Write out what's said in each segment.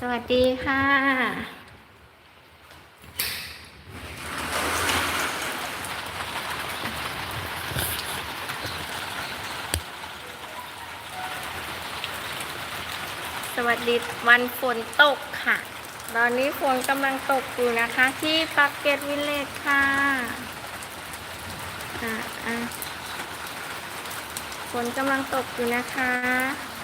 สวัสดีค่ะ สวัสดีวันฝนตกค่ะ ตอนนี้ฝนกำลังตกอยู่นะคะ ที่ปักเก็ตวิลเลจค่ะอะอะฝนกำลังตกอยู่นะคะ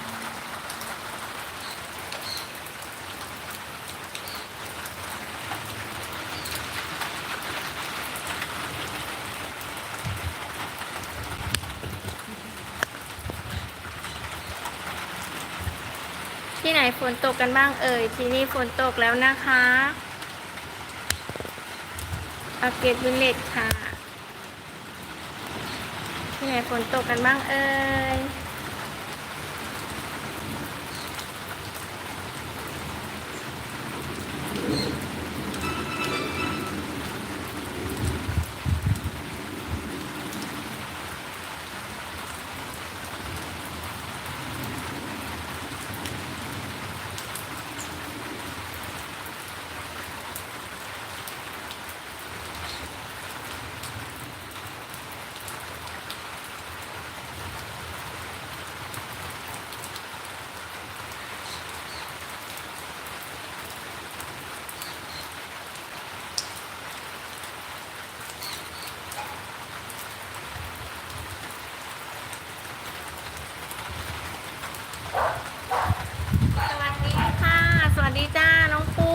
ที่ไหนฝนตกกันบ้างเอ่ย ที่นี่ฝนตกแล้วนะคะอาเกตวิลเลจค่ะ ที่ไหนฝนตกกันบ้างเอ่ย สวัสดีค่ะ สวัสดีจ้า น้องปู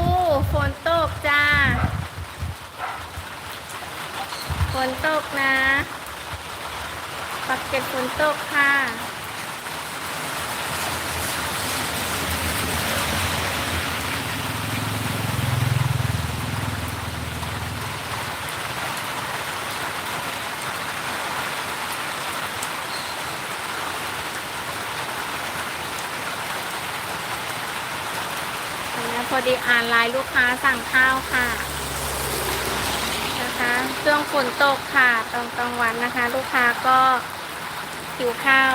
ฝนตกจ้า ฝ นตกนะปักเก็ตฝนตกค่ะพอดีอ่านไลน์ลูกค้าสั่งข้าวค่ะ ช่วงฝนตกค่ะตอนกลางวันนะคะ ลูกค้าก็หิวข้าว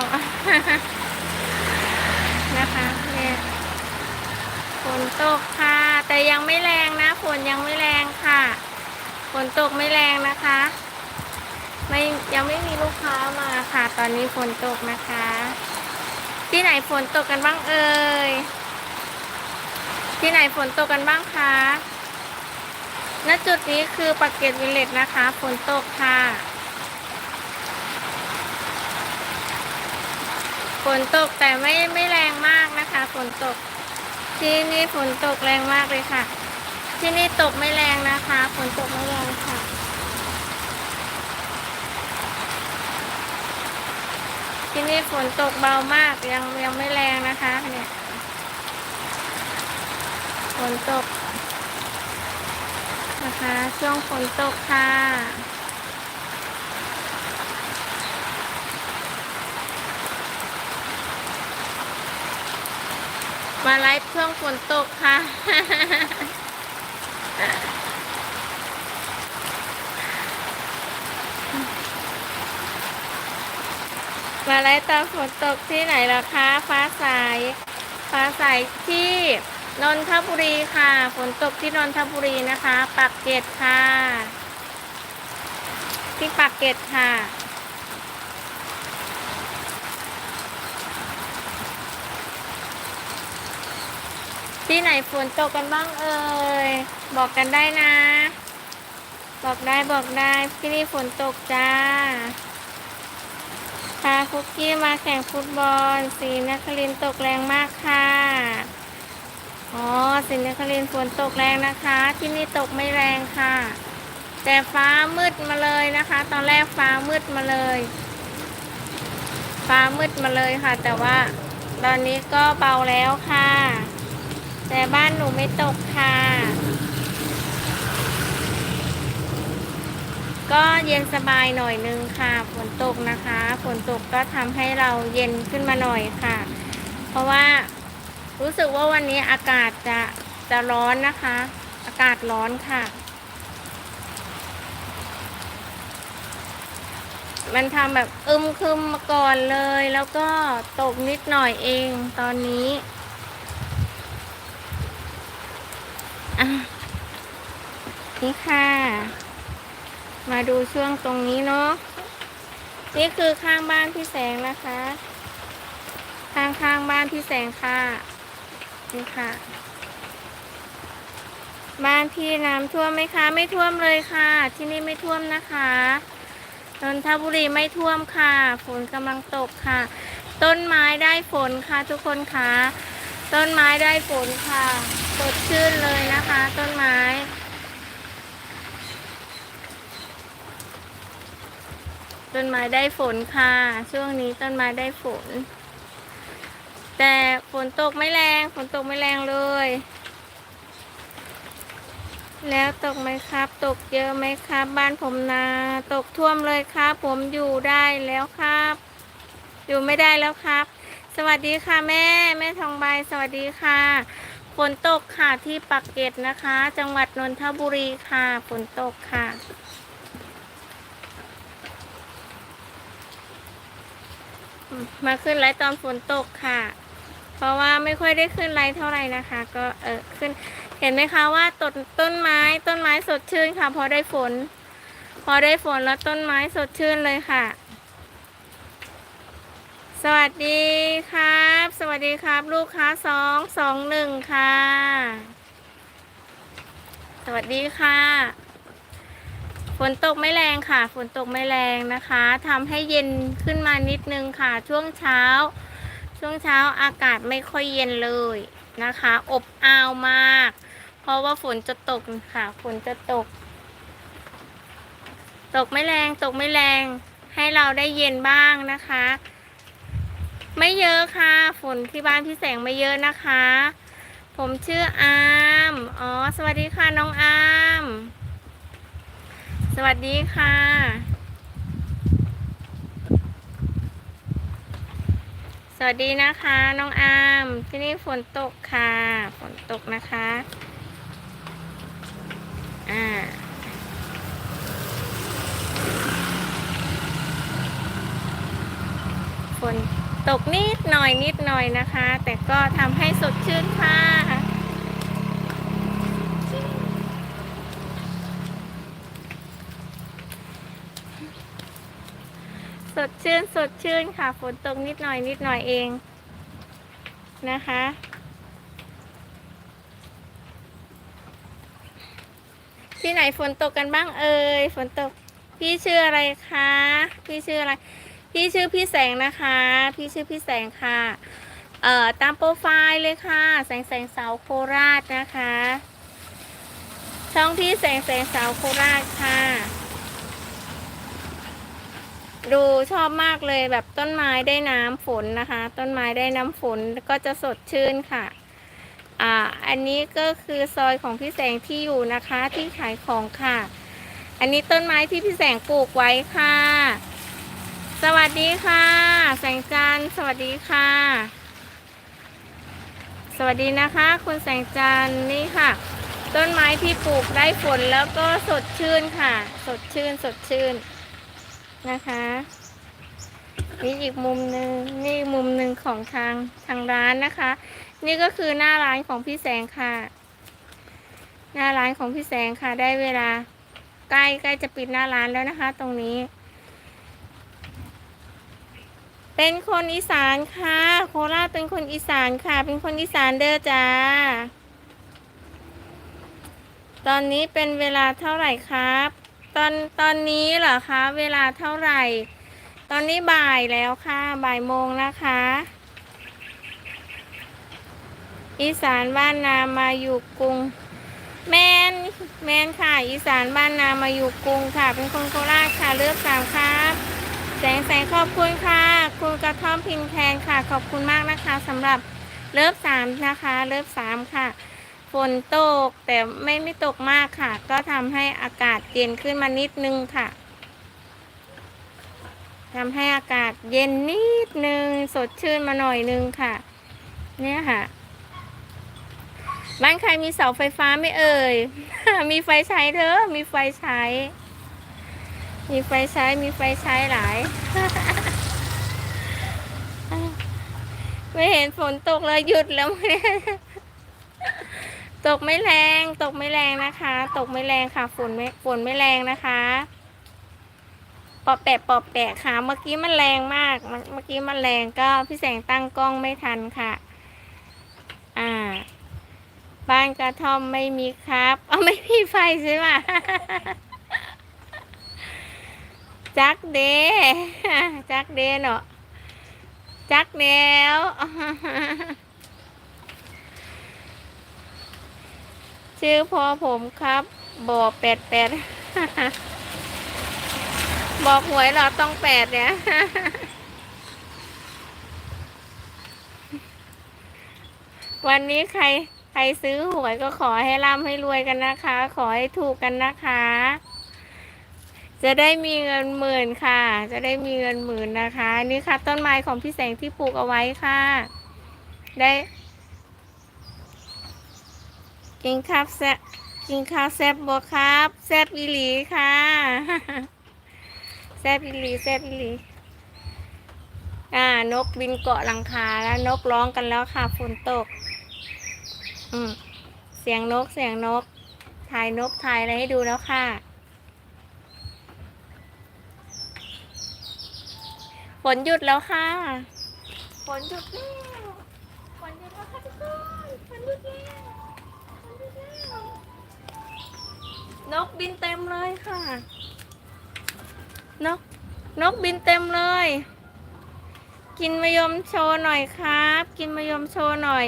นะคะเนี่ยฝนตกค่ะ แต่ยังไม่แรงนะฝนยังไม่แรงค่ะฝนตกไม่แรงนะคะ ไม่ยังไม่มีลูกค้ามาค่ะ ตอนนี้ฝนตกนะคะ ที่ไหนฝนตกกันบ้างเอ่ยที่ไหนฝนตกกันบ้างคะ ณจุดนี้คือปักเกร็ตวิลเลจนะคะฝนตกค่ะฝนตกแต่ไม่ไม่แรงมากนะคะฝนตก ที่นี่ฝนตกแรงมากเลยค่ะ ที่นี่ตกไม่แรงนะคะฝนตกไม่แรงค่ะ ที่นี่ฝนตกเบามากยังยังไม่แรงนะคะเนี่ยฝนตก นะคะ ช่วงฝนตกค่ะ มาไลฟ์ช่วงฝนตกค่ะ มาไลฟ์ตอนฝนตกที่ไหนล่ะคะ ฟ้าใส ฟ้าใสที่ นนทบุรีค่ะ ฝนตกที่นนทบุรีนะคะปักเกร็ดค่ะ ที่ปักเกร็ดค่ะ ที่ไหนฝนตกกันบ้างเอ่ย บอกกันได้นะ บอกได้บอกได้ที่นี่ฝนตกจ้าพาคุกกี้มาแข่งฟุตบอลสีนัครินตกแรงมากค่ะ อ๋อสีนนครินฝนตกแรงนะคะ ที่นี่ตกไม่แรงค่ะ แต่ฟ้ามืดมาเลยนะคะ ตอนแรกฟ้ามืดมาเลย ฟ้ามืดมาเลยค่ะ แต่ว่าตอนนี้ก็เบาแล้วค่ะ แต่บ้านหนูไม่ตกค่ะ ก็เย็นสบายหน่อยนึงค่ะฝนตกนะคะฝนตกก็ทำให้เราเย็นขึ้นมาหน่อยค่ะ เพราะว่า รู้สึกว่าวันนี้อากาศจะจะร้อนนะคะ อากาศร้อนค่ะ มันทำแบบอึมครึมมาก่อนเลย แล้วก็ตกนิดหน่อยเองตอนนี้นี่ค่ะ มาดูช่วงตรงนี้เนาะ นี่คือข้างบ้านพี่แสงนะคะ ข้างข้างบ้านพี่แสงค่ะ นี่ค่ะ บ้านพี่น้ำท่วมไหมคะ ไม่ท่วมเลยค่ะ ที่นี่ไม่ท่วมนะคะนนทบุรีไม่ท่วมค่ะ ฝนกำลังตกค่ะ ต้นไม้ได้ฝนค่ะ ทุกคนค่ะ ต้นไม้ได้ฝนค่ะสดชื่นเลยนะคะ ต้นไม้ต้นไม้ได้ฝนค่ะ ช่วงนี้ต้นไม้ได้ฝน แต่ฝนตกไม่แรงฝนตกไม่แรงเลย แล้วตกไหมครับ ตกเยอะไหมครับ บ้านผมนาตกท่วมเลยครับ ผมอยู่ได้แล้วครับ อยู่ไม่ได้แล้วครับ สวัสดีค่ะแม่ แม่ทองใบสวัสดีค่ะฝนตกค่ะที่ปักเกร็ดนะคะ จังหวัดนนทบุรีค่ะฝนตกค่ะ มาขึ้นไลฟ์ตอนฝนตกค่ะ ราะว่าไม่ค่อยได้ขึ้นไลฟ์เท่าไหร่นะคะ ก็เออขึ้น เห็นไหมคะว่าต้นต้นไม้ต้นไม้สดชื่นค่ะ พอได้ฝน พอได้ฝนแล้วต้นไม้สดชื่นเลยค่ะ สวัสดีครับ สวัสดีครับ ลูกค้าสองสองหนึ่งค่ะ สวัสดีค่ะ ฝนตกไม่แรงค่ะ ฝนตกไม่แรงนะคะทำให้เย็นขึ้นมานิดนึงค่ะ ช่วงเช้า ช่วงเช้าอากาศไม่ค่อยเย็นเลยนะคะ อบอ้าวมาก เพราะว่าฝนจะตกค่ะ ฝนจะตก ตกไม่แรงตกไม่แรง ให้เราได้เย็นบ้างนะคะ ไม่เยอะค่ะ ฝนที่บ้านพี่แสงไม่เยอะนะคะ ผมชื่ออามอ๋อ สวัสดีค่ะน้องอาม สวัสดีค่ะ วัสดีนะคะ น้องอามที่นี่ฝนตกค่ะ ฝนตกนะคะ อ่าฝนตกนิดหน่อยนิดหน่อยนะคะ แต่ก็ทำให้สดชื่นค่ะ สดชื่นสดชื่นค่ะ ฝนตกนิดหน่อยนิดหน่อยเองนะคะ ที่ไหนฝนตกกันบ้างเอ่ยฝนตกพี่ชื่ออะไรคะพี่ชื่ออะไร พี่ชื่อพี่แสงนะคะ พี่ชื่อพี่แสงค่ะเอ่อตามโปรไฟล์เลยค่ะ แสงแสงสาวโคราชนะคะ ช่องพี่แสงแสงสาวโคราชค่ะ ดูชอบมากเลยแบบต้นไม้ได้น้ำฝนนะคะ ต้นไม้ได้น้ำฝนก็จะสดชื่นค่ะ อ่า อันนี้ก็คือซอยของพี่แสงที่อยู่นะคะที่ขายของค่ะ อันนี้ต้นไม้ที่พี่แสงปลูกไว้ค่ะ สวัสดีค่ะ แสงจันสวัสดีค่ะ สวัสดีนะคะ คุณแสงจันนี่ค่ะ ต้นไม้ที่ปลูกได้ฝนแล้วก็สดชื่นค่ะ สดชื่นสดชื่น นะคะ นี่อีกมุมหนึ่งนี่มุมหนึ่งของทางทางร้านนะคะ นี่ก็คือหน้าร้านของพี่แสงค่ะ หน้าร้านของพี่แสงค่ะ ได้เวลาใกล้ใกล้จะปิดหน้าร้านแล้วนะคะ ตรงนี้ เป็นคนอีสานค่ะ โคราชเป็นคนอีสานค่ะ เป็นคนอีสานเด้อจ้า ตอนนี้เป็นเวลาเท่าไหร่ครับ ตอนตอนนี้เหรอคะ เวลาเท่าไหร่ ตอนนี้บ่ายแล้วค่ะ บ่ายโมงนะคะ อีสานบ้านนามาอยู่กรุง แมนแมนค่ะ อีสานบ้านนามาอยู่กรุงค่ะ เป็นคนโคราชค่ะ เลือกสามครับ แสงแสงขอบคุณค่ะ คุณกระท่อมพินแคนค่ะ ขอบคุณมากนะคะสำหรับเลิฟสามนะคะ เลิฟสามค่ะ ฝนตกแต่ไม่ไม่ตกมากค่ะ ก็ทำให้อากาศเย็นขึ้นมานิดนึงค่ะทำให้อากาศเย็นนิดนึง สดชื่นมาหน่อยนึงค่ะ เนี่ยค่ะ บ้านใครมีเสาไฟฟ้าไม่เอ่ย มีไฟใช้เถอะมีไฟใช้ มีไฟใช้ มีไฟใช้หลาย ไม่เห็นฝนตกเลยหยุดแล้วเนี่ย ตกไม่แรง ตกไม่แรงนะคะ ตกไม่แรงค่ะ ฝนไม่ฝนไม่แรงนะคะปอบแปะปอบแปะค่ะ เมื่อกี้มันแรงมาก เมื่อกี้มันแรงก็พี่แสงตั้งกล้องไม่ทันค่ะ อ่า บ้านกระท่อมไม่มีครับเอาไม่มีไฟใช่ไหมจักเดจักเดเนาะจักแนว ชื่อพ่อผมครับบอแปดแปดบอกหวยเราต้องแปดเนี่ยวันนี้ใครใครซื้อหวยก็ขอให้ร่ำให้รวยกันนะคะ ขอให้ถูกกันนะคะ จะได้มีเงินหมื่นค่ะ จะได้มีเงินหมื่นนะคะ นี่ค่ะต้นไม้ของพี่แสงที่ปลูกเอาไว้ค่ะ ได้ กินข้าวแซ่บกินข้าวแซ่บบ่ครับ แซ่บอีหลีค่ะ แซ่บอีหลีแซ่บอีหลี อ่า นกบินเกาะหลังคาแล้วนกร้องกันแล้วค่ะฝนตก อืมเสียงนกเสียงนก ถ่ายนกถ่ายอะไรให้ดูแล้วค่ะ ฝนหยุดแล้วค่ะ ฝนหยุดแล้วฝนหยุดแล้วค่ะทุกคนฝนหยุดแล้วฝนหยุดแล้ว นก บินเต็มเลยค่ะ นก นกบินเต็มเลย กินมะยมโชว์หน่อยครับ กินมะยมโชว์หน่อย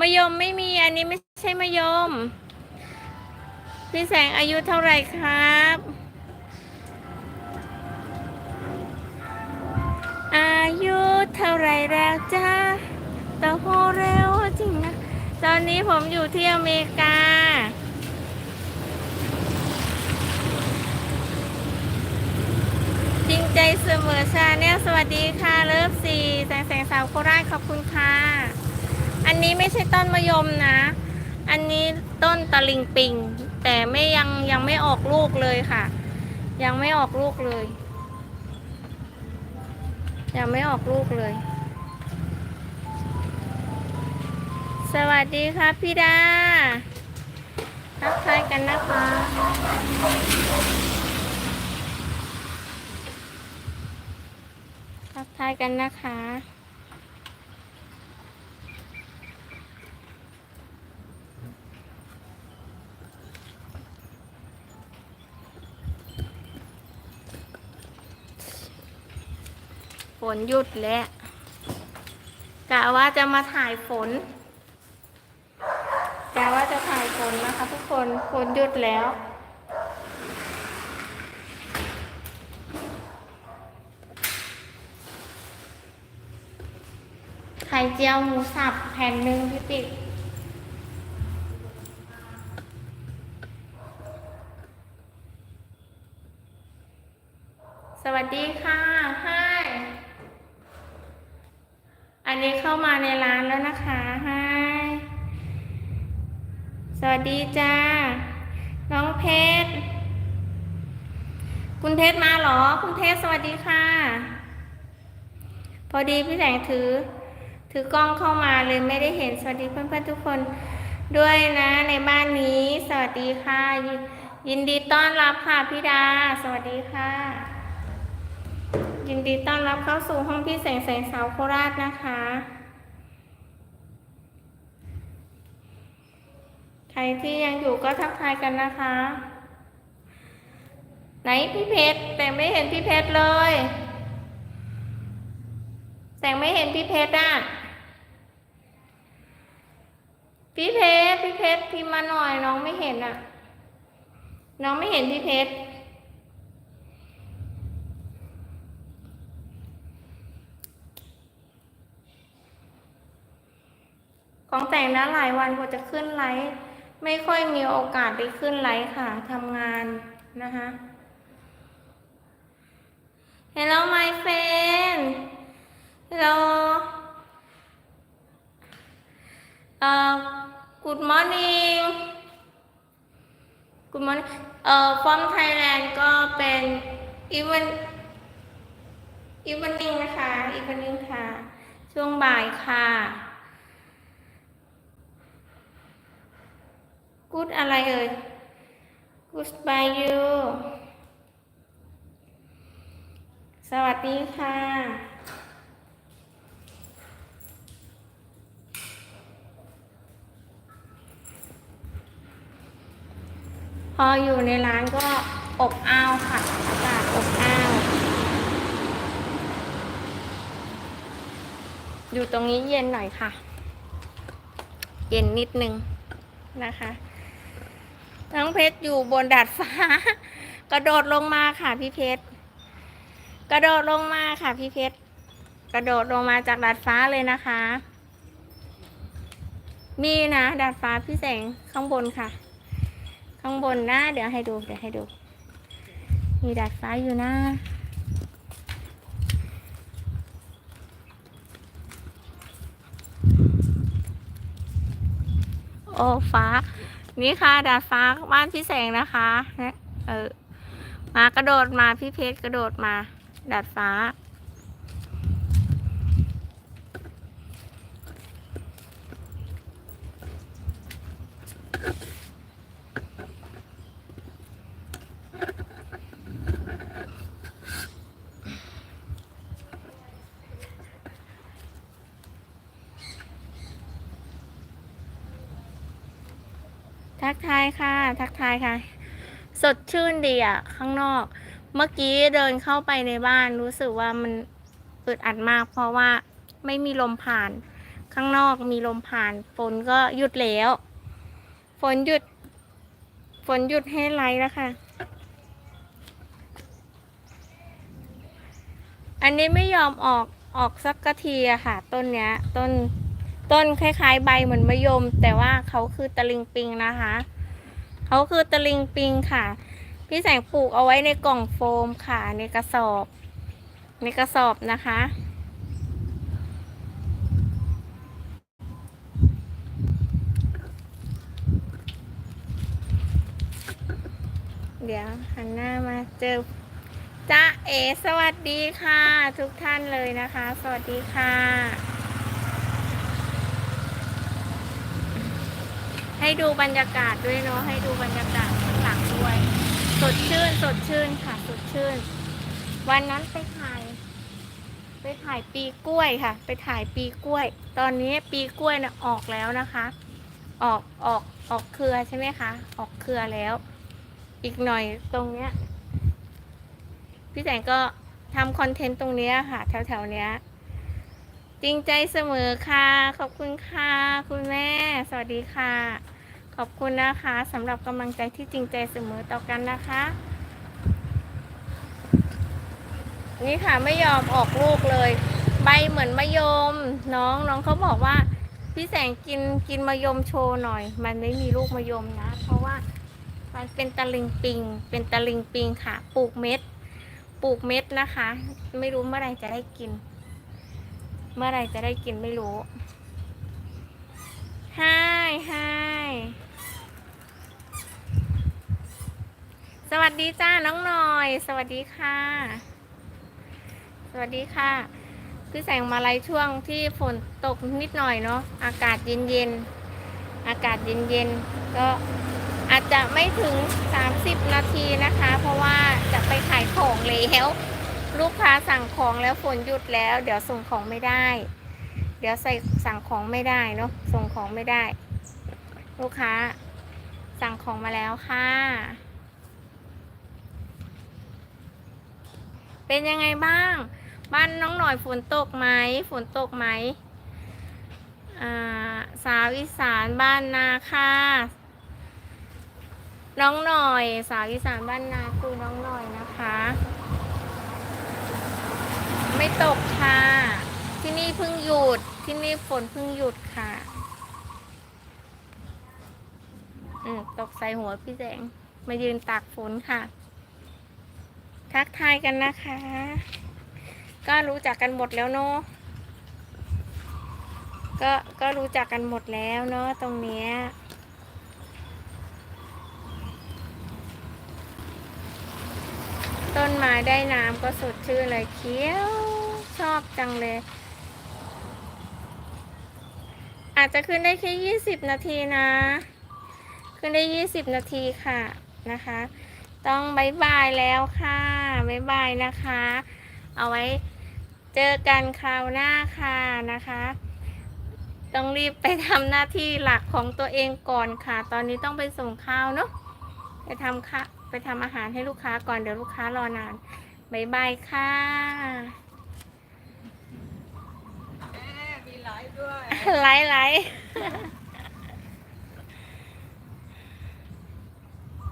มะยมไม่มีอันนี้ไม่ใช่มะยม พี่แสงอายุเท่าไหร่ครับอายุเท่าไรแล้วจ้าโตโหเร็วจริงนะ ตอนนี้ผมอยู่ที่อเมริกา จริงใจเสมอชาแนลสวัสดีค่ะเลิฟซีแสงแสงสาวโคราชขอบคุณค่ะ อันนี้ไม่ใช่ต้นมะยมนะ อันนี้ต้นตะลิงปิง แต่ไม่ยังยังไม่ออกลูกเลยค่ะ ยังไม่ออกลูกเลย ยังไม่ออกลูกเลย สวัสดีครับพี่ดาทักทายกันนะคะ ทักทายกันนะคะ ฝนหยุดแล้วกะว่าจะมาถ่ายฝนกะว่าจะถ่ายฝนนะคะทุกคน ฝนหยุดแล้ว เจียวหมูสับแผ่นหนึ่งพี่ปิ๊กสวัสดีค่ะไฮอันนี้เข้ามาในร้านแล้วนะคะไฮสวัสดีจ้า น้องเพชร คุณเพชรมาหรอ คุณเพชรสวัสดีค่ะ พอดีพี่แสงถือ ถือกล้องเข้ามาเลยไม่ได้เห็นสวัสดีเพื่อนๆทุกคนด้วยนะในบ้านนี้ สวัสดีค่ะยินยินดีต้อนรับค่ะพี่ดา สวัสดีค่ะ ยินดีต้อนรับเข้าสู่ห้องพี่แสงแสงสาวโคราชนะคะ ใครที่ยังอยู่ก็ทักทายกันนะคะ ไหนพี่เพชรแต่ไม่เห็นพี่เพชรเลย แต่ไม่เห็นพี่เพชรอะ พี่เพชรพี่เพชรพิมพ์มาหน่อยน้องไม่เห็นอะน้องไม่เห็นพี่เพชรของแต่งนะหลายวันกว่าจะขึ้นไลฟ์ไม่ค่อยมีโอกาสได้ขึ้นไลฟ์ค่ะทำงานนะคะ Hello my friend Hello uh, Good morning Good morning เอ่อ from Thailand ก็เป็น even evening นะคะ evening ค่ะ ช่วงบ่ายค่ะกูดอะไรเอ่ย Good by you สวัสดีค่ะ พออยู่ในร้านก็อบอ้าวค่ะอากาศอบอ้าวอยู่ตรงนี้เย็นหน่อยค่ะ เย็นนิดนึงนะคะน้องเพชรอยู่บนดาดฟ้า กระโดดลงมาค่ะพี่เพชรกระโดดลงมาค่ะพี่เพชรกระโดดลงมาจากดาดฟ้าเลยนะคะ มีนะดาดฟ้าพี่แสงข้างบนค่ะ ข้างบนนะ เดี๋ยวให้ดูเดี๋ยวให้ดู มีดาดฟ้าอยู่นะ โอ้ฟ้า นี่ค่ะ ดาดฟ้าบ้านพี่แสงนะคะเนี่ยเออมากระโดดมาพี่เพชรกระโดดมา ดาดฟ้า ทักทาย ค่ะ ทักทายค่ะ สดชื่นดีอะข้างนอก เมื่อกี้เดินเข้าไปในบ้านรู้สึกว่ามันอึดอัดมาก เพราะว่าไม่มีลมผ่าน ข้างนอกมีลมผ่าน ฝนก็หยุดแล้ว ฝนหยุด ฝนหยุดให้ไลท์แล้วค่ะ อันนี้ไม่ยอมออกออกสักกะทีอะค่ะ ต้นเนี้ย ต้นต้นคล้ายๆ ใบเหมือนมะยม แต่ว่าเขาคือตะลิงปิงนะคะ เขาคือตะลิงปิงค่ะ พี่แสงปลูกเอาไว้ในกล่องโฟมค่ะ ในกระสอบ ในกระสอบนะคะเดี๋ยวหันหน้ามาเจอจ้าเอสวัสดีค่ะ ทุกท่านเลยนะคะ สวัสดีค่ะ ให้ดูบรรยากาศด้วยเนาะให้ดูบรรยากาศข้างหลังด้วย สดชื่นสดชื่นค่ะสดชื่น วันนั้นไปถ่าย ไปถ่ายปีกล้วยค่ะ ไปถ่ายปีกล้วย ตอนนี้ปีกล้วยนะออกแล้วนะคะ ออกออกออกเครือใช่ไหมคะ ออกเครือแล้ว อีกหน่อยตรงเนี้ยพี่แสงก็ทำคอนเทนต์ตรงเนี้ยค่ะแถวแถวๆเนี้ยจริงใจเสมอค่ะ ขอบคุณค่ะ คุณแม่ สวัสดีค่ะ ขอบคุณนะคะสำหรับกำลังใจที่จริงใจเสมอต่อกันนะคะ นี่ค่ะไม่ยอมออกลูกเลย ใบเหมือนมะยม น้องน้องเขาบอกว่า พี่แสงกินกินมะยมโชว์หน่อย มันไม่มีลูกมะยมนะ เพราะว่ามันเป็นตะลิงปิง เป็นตะลิงปิงค่ะ ปลูกเม็ด ปลูกเม็ดนะคะ ไม่รู้เมื่อไรจะได้กิน เมื่อไรจะได้กินไม่รู้ Hi Hi สวัสดีจ้าน้องหน่อย สวัสดีค่ะ สวัสดีค่ะพี่แสงมาลัยช่วงที่ฝนตกนิดหน่อยเนาะอากาศเย็นๆอากาศเย็นๆก็อาจจะไม่ถึง 30 นาทีนะคะ เพราะว่าจะไปขายของแล้วลูกค้าสั่งของแล้วฝนหยุดแล้ว เดี๋ยวส่งของไม่ได้ เดี๋ยวใส่สั่งของไม่ได้เนาะส่งของไม่ได้ ลูกค้า สั่งของมาแล้วค่ะ เป็นยังไงบ้าง บ้านน้องหน่อยฝนตกไหมฝนตกไหมสาวอีสานบ้านนาค่ะน้องหน่อย สาวอีสานบ้านนาคือน้องหน่อยนะคะ ไม่ตกค่ะ ที่นี่เพิ่งหยุด ที่นี่ฝนเพิ่งหยุดค่ะ อืมตกใส่หัวพี่แสงมายืนตากฝนค่ะ ทักทายกันนะคะ ก็รู้จักกันหมดแล้วเนาะก็ก็รู้จักกันหมดแล้วเนาะตรงเนี้ยต้นไม้ได้น้ำก็สดชื่นเลยเคี้ยว ชอบจังเลย อาจจะขึ้นได้แค่ยี่สิบนาทีนะ ขึ้นได้ยี่สิบนาทีค่ะนะคะ ต้องบายบายแล้วค่ะบายบายนะคะ เอาไว้เจอกันคราวหน้าค่ะนะคะ ต้องรีบไปทำหน้าที่หลักของตัวเองก่อนค่ะ ตอนนี้ต้องไปส่งข้าวเนาะไปทำค่ะไปทำอาหารให้ลูกค้าก่อนเดี๋ยวลูกค้ารอนานบายบายค่ะ มีไลฟ์ ด้วย ไลฟ์ไลฟ์